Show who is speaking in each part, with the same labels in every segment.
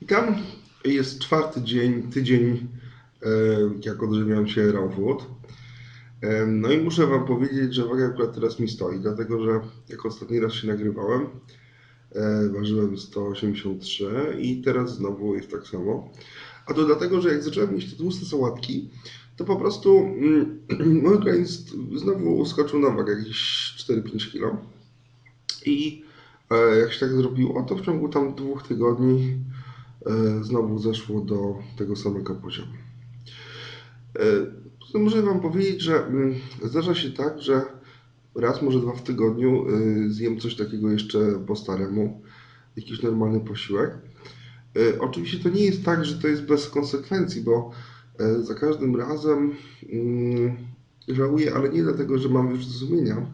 Speaker 1: I tam jest czwarty dzień, tydzień, e, jak odżywiam się raw food. E, No i muszę Wam powiedzieć, że waga akurat teraz mi stoi, dlatego że jak ostatni raz się nagrywałem, e, ważyłem 183 i teraz znowu jest tak samo. A to dlatego, że jak zacząłem jeść te tłuste sałatki, to po prostu mm, mój organizm znowu uskoczył na wagę jakieś 4-5 kg. I jak się tak zrobiło, to w ciągu tam dwóch tygodni e, znowu zeszło do tego samego poziomu. E, Muszę Wam powiedzieć, że mm, zdarza się tak, że raz, może dwa w tygodniu zjem coś takiego jeszcze po staremu, jakiś normalny posiłek. E, Oczywiście to nie jest tak, że to jest bez konsekwencji, bo e, za każdym razem mm, żałuję, ale nie dlatego, że mam już sumienia,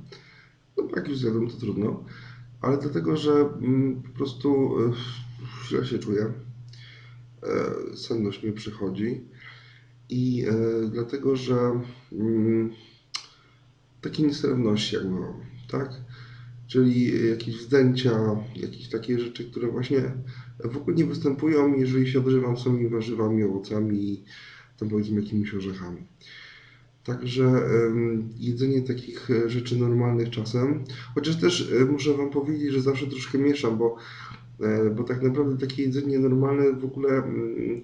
Speaker 1: no jak już zjadłem, to trudno, ale dlatego, że mm, po prostu e, źle się czuję, e, senność mnie przychodzi i e, dlatego, że mm, takie niestrawności jakby mam, tak? Czyli jakieś wzdęcia, jakieś takie rzeczy, które właśnie w ogóle nie występują, jeżeli się odżywam samymi warzywami, owocami tam powiedzmy jakimiś orzechami. Także jedzenie takich e, rzeczy normalnych czasem, chociaż też e, muszę Wam powiedzieć, że zawsze troszkę mieszam, bo, e, bo tak naprawdę takie jedzenie normalne w ogóle mm,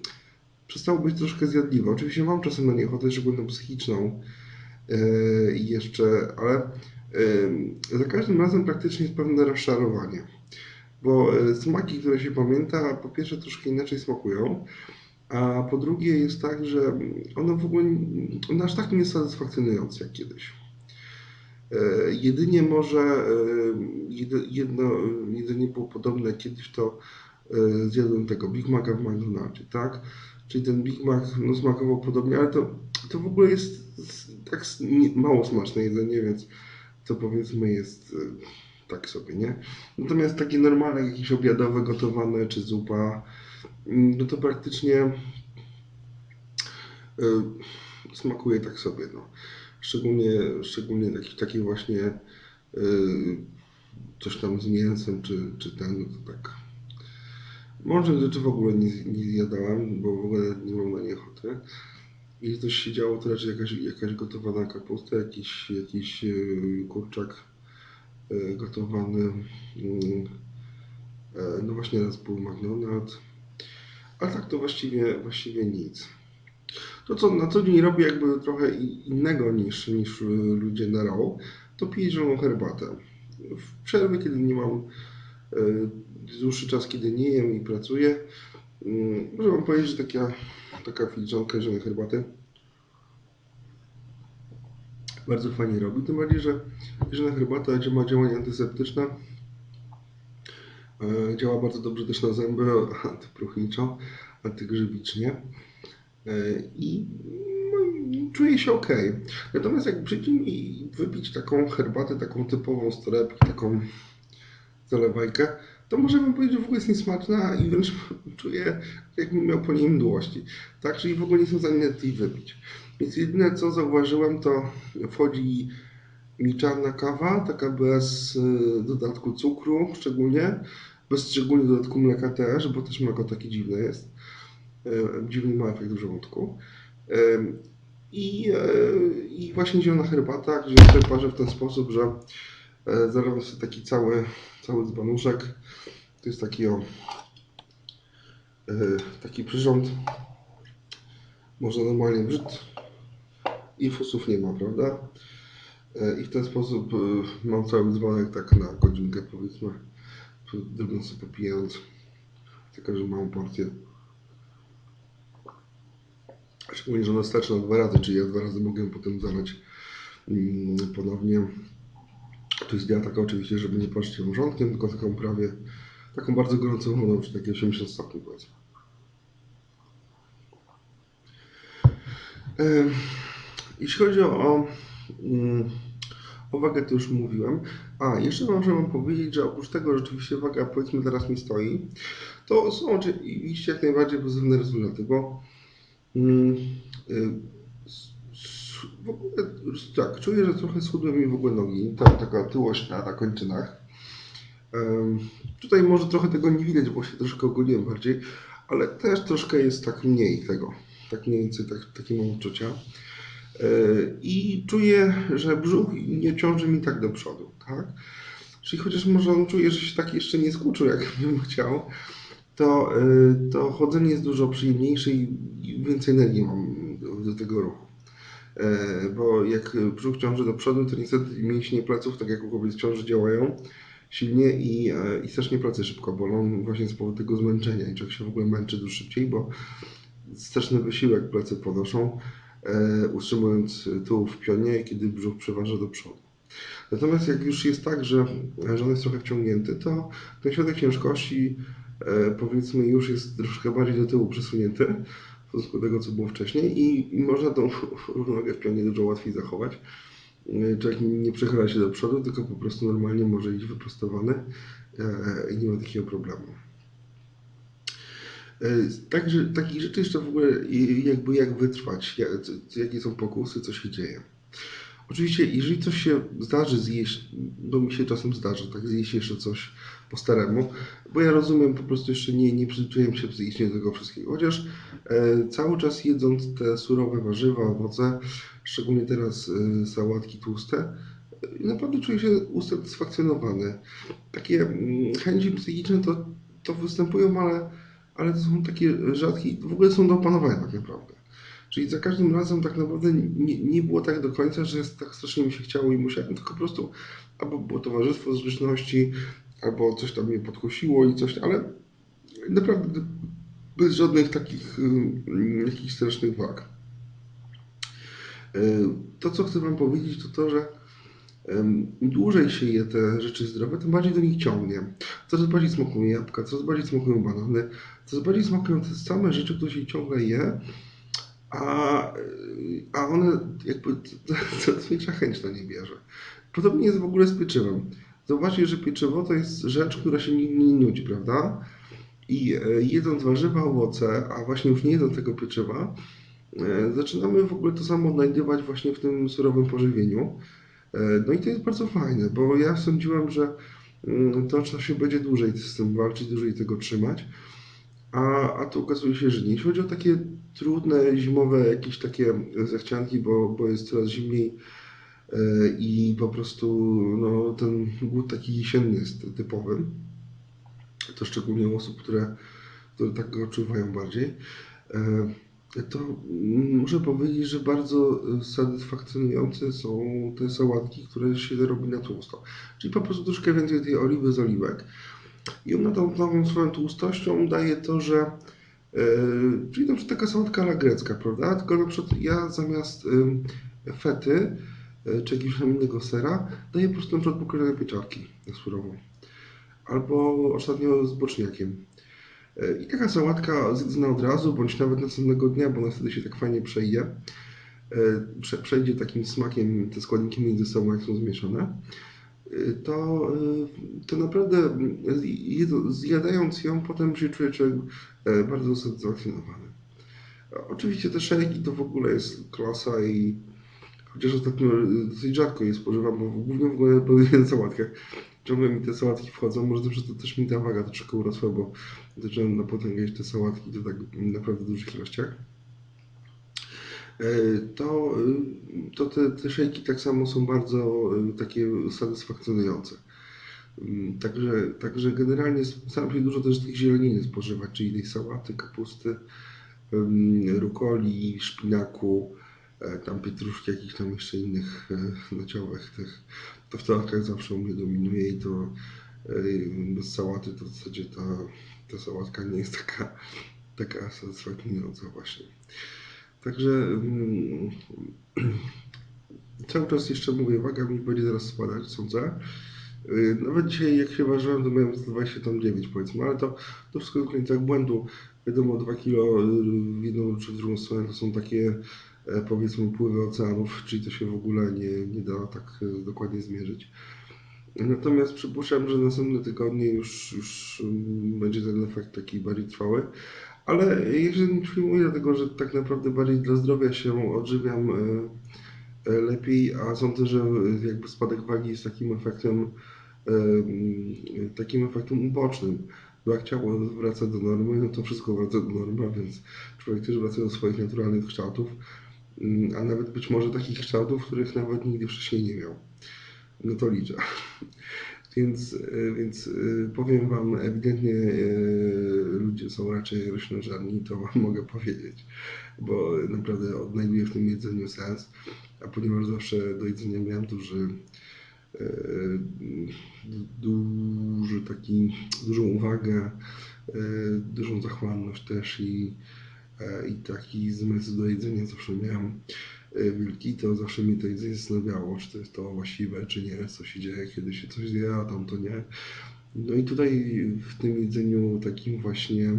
Speaker 1: przestało być troszkę zjadliwe. Oczywiście mam czasem na nie ochotę, szczególnie psychiczną jeszcze, ale za każdym razem praktycznie jest pewne rozczarowanie. Bo smaki, które się pamięta, po pierwsze troszkę inaczej smakują, a po drugie jest tak, że one w ogóle one aż tak nie satysfakcjonujące jak kiedyś. E, Jedynie może e, jedno jedzenie było podobne kiedyś, to e, zjadłem tego Big Maca w McDonaldzie, tak? Czyli ten Big Mac no, smakował podobnie, ale to, to w ogóle jest tak mało smaczne jedzenie, więc to powiedzmy jest tak sobie, nie? Natomiast takie normalne, jakieś obiadowe, gotowane, czy zupa, no to praktycznie e, smakuje tak sobie, no. Szczególnie, szczególnie taki, taki właśnie e, coś tam z mięsem, czy, czy ten, no to tak. Może rzeczy w ogóle nie, nie zjadałem, bo w ogóle nie mam na nie ochoty. Jeśli coś się działo, to raczej jakaś, jakaś gotowana kapusta, jakiś, jakiś e, kurczak gotowany. mm, No właśnie raz był McDonald's. A tak to właściwie, właściwie nic. To, co na co dzień robię jakby trochę innego niż, niż ludzie na row, to piję zieloną herbatę. W przerwy, kiedy nie mam y, dłuższy czas, kiedy nie jem i pracuję, mm, może wam powiedzieć, że taka, taka filiżanka zielonej herbaty bardzo fajnie robi. Tym bardziej, że zielona herbata ma działanie antyseptyczne. E, Działa bardzo dobrze też na zęby, antypruchniczo, antygrzybicznie. E, I no, czuję się ok. Natomiast jak przyjdzie mi wypić taką herbatę, taką typową z torebki, taką zalewajkę, to może powiedzieć, że w ogóle jest niesmaczna i wręcz czuję, jakbym miał po niej mdłości. Tak, czyli w ogóle nie w stanie nawet jej wypić. Więc jedyne co zauważyłem, to wchodzi mi czarna kawa, taka bez y, dodatku cukru szczególnie, bez szczególnie dodatku mleka też, bo też mleko takie dziwne jest. E, Dziwny ma efekt w żołądku. Em, I, I właśnie zielona herbata, gdzie sobie parzę w ten sposób, że zalewam sobie taki cały, cały dzbanuszek. To jest taki o, taki przyrząd. Można normalnie brzyd i fusów nie ma, prawda? I w ten sposób e, mam cały dzwonek tak na godzinkę powiedzmy, drugą sobie popijając. Tylko, że małą porcję. Szczególnie, że ona starczy na dwa razy, czyli ja dwa razy mogę potem zalać mm, ponownie. To jest taka oczywiście, żeby nie patrzeć ją wrzątkiem, tylko taką prawie, taką bardzo gorącą wodą, czyli takie 80 stopni powiedzmy. Jeśli chodzi o, mm, o wagę, to już mówiłem. A, jeszcze może Wam powiedzieć, że oprócz tego, rzeczywiście waga powiedzmy teraz mi stoi, to są oczywiście jak najbardziej pozytywne rezultaty, bo mm, y, s- w ogóle tak, czuję, że trochę schudły mi w ogóle nogi, ta, taka tyłość na, na kończynach. Tutaj może trochę tego nie widać, bo się troszkę ogoliłem bardziej, ale też troszkę jest tak mniej tego. Tak mniej więcej tak, takie mam uczucia. I czuję, że brzuch nie ciąży mi tak do przodu, tak? Czyli chociaż może on czuje, że się tak jeszcze nie skurczył, jak bym chciał, to, e, to chodzenie jest dużo przyjemniejsze i więcej energii mam do, tego ruchu. E, Bo jak brzuch ciąży do przodu, to niestety mięśnie pleców, tak jak u kobiet ciąży, działają silnie i, e, i strasznie plecy szybko bolą właśnie z powodu tego zmęczenia i człowiek się w ogóle męczy dużo szybciej, bo straszny wysiłek plecy ponoszą, utrzymując tułów w pionie, kiedy brzuch przeważa do przodu. Natomiast jak już jest tak, że, że on jest trochę wciągnięty, to ten środek ciężkości e, powiedzmy już jest troszkę bardziej do tyłu przesunięty w stosunku do tego, co było wcześniej i, i można tą równowagę w pionie dużo łatwiej zachować. E, Człowiek nie przechyla się do przodu, tylko po prostu normalnie może iść wyprostowany e, i nie ma takiego problemu. E, Także takich rzeczy jeszcze w ogóle jakby jak wytrwać, jak, jakie są pokusy, co się dzieje. Oczywiście, jeżeli coś się zdarzy zjeść, bo mi się czasem zdarza, tak zjeść jeszcze coś po staremu, bo ja rozumiem, po prostu jeszcze nie, nie przyzwyczaiłem się psychicznie do tego wszystkiego. Chociaż e, cały czas jedząc te surowe warzywa, owoce, szczególnie teraz e, sałatki tłuste, e, naprawdę czuję się usatysfakcjonowany. Takie mm, chęci psychiczne to, to występują, ale, ale to są takie rzadkie, w ogóle są do opanowania tak naprawdę. Czyli za każdym razem tak naprawdę nie, nie było tak do końca, że tak strasznie mi się chciało i musiałem, tylko po prostu albo było towarzystwo zręczności, albo coś tam mnie podkusiło i coś, ale naprawdę bez żadnych takich y, jakichś strasznych wag. Y, To, co chcę Wam powiedzieć, to to, że im dłużej się je te rzeczy zdrowe, tym bardziej do nich ciągnie. Coraz bardziej smakują jabłka, coraz bardziej smakują banany, coraz bardziej smakują te same rzeczy, które się ciągle je, a, a one jakby coraz większa chęć na nie bierze. Podobnie jest w ogóle z pieczywem. Zobaczcie, że pieczywo to jest rzecz, która się nigdy nie nudzi, prawda? I e, jedząc warzywa, owoce, a właśnie już nie jedząc tego pieczywa, e, zaczynamy w ogóle to samo odnajdywać właśnie w tym surowym pożywieniu. E, No i to jest bardzo fajne, bo ja sądziłem, że mm, to trzeba się będzie dłużej z tym walczyć, dłużej tego trzymać. A, a tu okazuje się, że nie. Jeśli chodzi o takie trudne, zimowe jakieś takie zachcianki, bo, bo jest coraz zimniej e, i po prostu no, ten głód taki jesienny jest typowym, to szczególnie u osób, które, które tak go odczuwają bardziej, e, to mm, muszę powiedzieć, że bardzo e, satysfakcjonujące są te sałatki, które się robi na tłusto. Czyli po prostu troszkę więcej tej oliwy z oliwek. I ona tą, tą swoją tłustością daje to, że e, czyli na przykład taka sałatka ala grecka, prawda? Tylko na przykład ja zamiast ym, fety e, czy jakiegoś tam innego sera daję po prostu na przykład pokrojone pieczarki na surową. Albo ostatnio z boczniakiem. E, I taka sałatka zjedzona od razu, bądź nawet następnego dnia, bo ona wtedy się tak fajnie przejdzie. E, Prze, przejdzie takim smakiem te składniki między sobą, jak są zmieszane to, y, to naprawdę zjadając ją, potem się czuje człowiek e, bardzo usatysfakcjonowany. Oczywiście te szejki to w ogóle jest klasa i chociaż ostatnio dosyć rzadko je spożywam, bo głównie w ogóle na sałatkach. Ciągle mi te sałatki wchodzą, może też to też mi ta waga troszkę urosła, bo zacząłem na potęgę jeść te sałatki to tak naprawdę w dużych ilościach. E, to, y, to te, te szejki tak samo są bardzo y, takie satysfakcjonujące. Mm, Także, także generalnie staram się dużo też tych zieleniny spożywać, czyli tej sałaty, kapusty, rukoli, szpinaku, e, tam pietruszki, jakichś tam jeszcze innych e, naciołek tych. W sałatach zawsze u mnie dominuje i to e, bez sałaty to w zasadzie ta, ta sałatka nie jest taka, taka satysfakcjonująca właśnie. Także mm, cały czas jeszcze mówię, waga mi będzie zaraz spadać, sądzę. Yy, Nawet dzisiaj jak się ważyłem, to miałem 29 powiedzmy, ale to, to wszystko w granicach błędu. Wiadomo, 2 kilo yy, w jedną czy w drugą stronę to są takie e, powiedzmy pływy oceanów, czyli to się w ogóle nie, nie da tak e, dokładnie zmierzyć. Natomiast przypuszczam, że następne tygodnie już, już mm, będzie ten efekt taki bardziej trwały. Ale się nie przyjmuję dlatego, że tak naprawdę bardziej dla zdrowia się odżywiam e, e, lepiej, a sądzę, że e, jakby spadek wagi jest takim efektem em, takim efektem ubocznym. Bo jak ciało wraca do normy, no to wszystko wraca do normy, a więc człowiek też wraca do swoich naturalnych kształtów, mm, a nawet być może takich kształtów, których nawet nigdy wcześniej nie miał. No to liczę. Więc, e, więc e, powiem Wam, ewidentnie e, ludzie są raczej roślinożerni, to Wam mogę powiedzieć, bo naprawdę odnajduję w tym jedzeniu sens, a ponieważ zawsze do jedzenia miałem duży, duży taki, dużą uwagę, dużą zachłanność też i, i taki zmysł do jedzenia zawsze miałem e, wielki, to zawsze mnie to jedzenie zastanawiało, czy to jest to właściwe, czy nie, co się dzieje, kiedy się coś zje, a tam to nie. No i tutaj w tym jedzeniu takim właśnie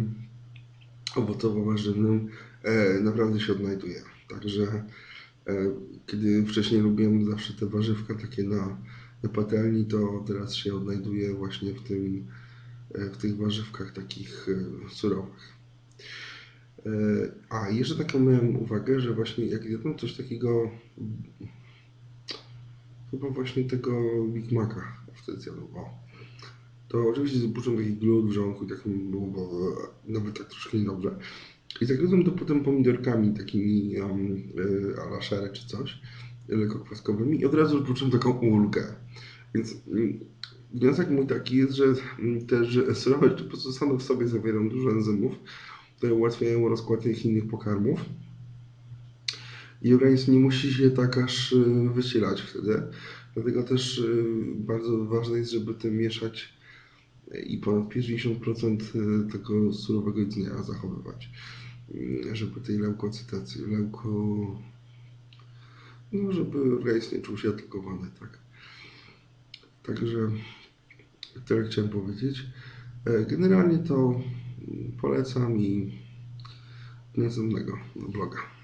Speaker 1: owocowo-warzywnym e, naprawdę się odnajduję. Także e, kiedy wcześniej lubiłem zawsze te warzywka takie na, na patelni, to teraz się odnajduję właśnie w tym, e, w tych warzywkach takich e, surowych. E, A, jeszcze taką miałem uwagę, że właśnie jak jadłem coś takiego, chyba właśnie tego Big Maca wtedy o. To oczywiście zobaczyłem taki glut w i tak mi było nawet tak troszkę niedobrze. I zagryzłem to potem pomidorkami takimi um, y, czy coś, lekko kwaskowymi i od razu już poczułem taką ulgę. Więc mm, wniosek mój taki jest, że mm, też surowe po prostu same w sobie zawierają dużo enzymów, które ułatwiają rozkład innych pokarmów. I organizm nie musi się tak aż y, wysilać wtedy. Dlatego też y, bardzo ważne jest, żeby tym mieszać i ponad 50% y, tego surowego jedzenia zachowywać. Żeby tej leukocytacji, leuko... No, żeby organizm nie czuł się atakowany, tak. Także tyle chciałem powiedzieć. E, Generalnie to polecam i następnego bloga.